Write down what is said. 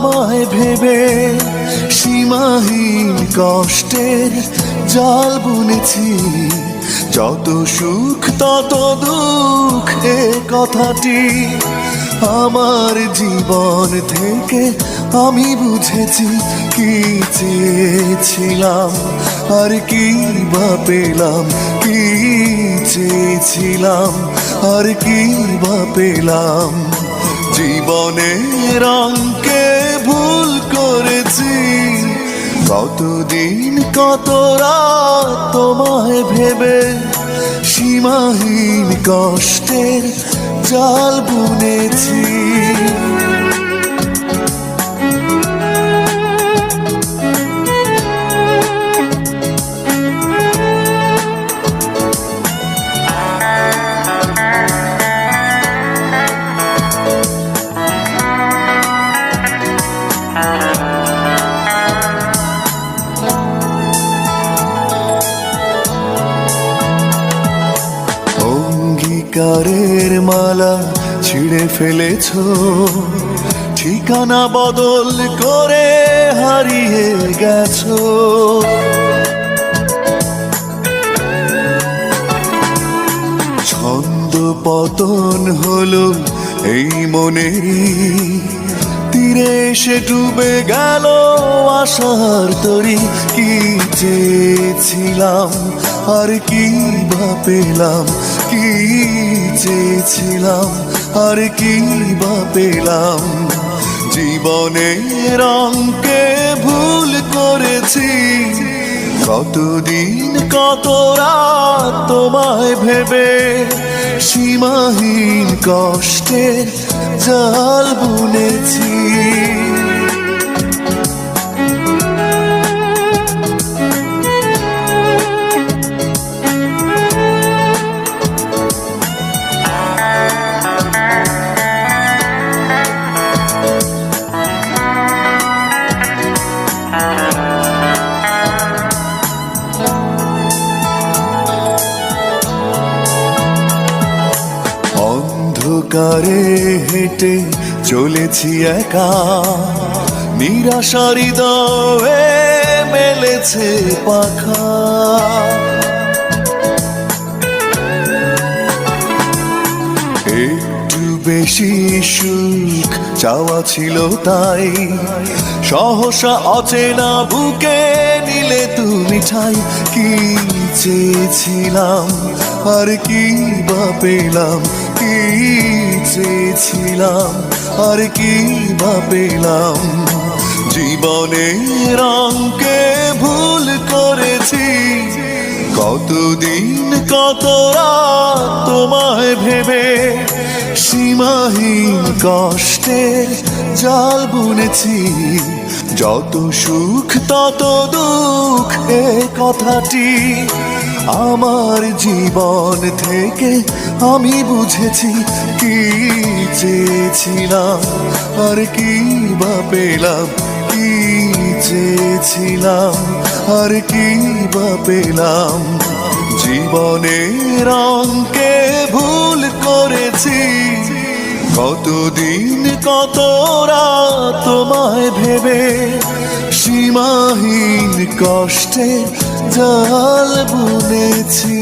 তোমায় ভেবে সীমাহীন কষ্টের জাল বুনেছি। যত সুখ, তত দুঃখ এ কথাটি আমার জীবন থেকে আমি বুঝেছি, কি চেয়েছিলাম আর কি বা পেলাম, কি চেয়েছিলাম আর কি বা পেলাম। জীবনের রঙকে ভুল করেছি। কতদিন কত রাত তোমায় ভেবে সীমাহীন কষ্টের জাল বুনেছি। অঙ্গীকারের মালা ছিঁড়ে ফেলেছ। ঠিকানা বদল করে হারিয়ে গেছ। ছন্দ পতন হলো এই মনেরই তীরে এসে ডুবে গেল আশার তরি। কি চেয়েছিলাম, আর কি বা পেলাম? চেয়েছিলাম, আর কি বা পেলাম জীবনের রঙকে ভুল করেছি। কতদিন কত রাত তোমায় ভেবে সীমাহীন কষ্টের জাল বুনেছি। অন্ধকারে হেঁটে চলেছি একা। নিরাশার হৃদয়ে মেলেছে পাখা। একটু বেশি সুখ চাওয়া ছিল তাই। সহসা অচেনা বুকে নিলে তুমি ঠাই কি চেয়েছিলাম? আর কি বা পেলাম? কি চেয়েছিলাম? আর কি বা পেলাম? জীবনের রঙকে ভুল করেছি। কতদিন, কত তোমায় ভেবে সীমাহীন কষ্টের জাল বুনেছি। যত সুখ, তত দুঃখ, এ কথাটি আমার জীবন থেকে আমি বুঝেছি। কি চেয়েছিলাম, আর কি বা পেলাম? কি চেয়েছিলাম, আর কি বা পেলাম? জীবনের রঙকে ভুল করেছি কতদিন কত তোমায় ভেবে সীমাহীন কষ্টে জাল বুনেছি।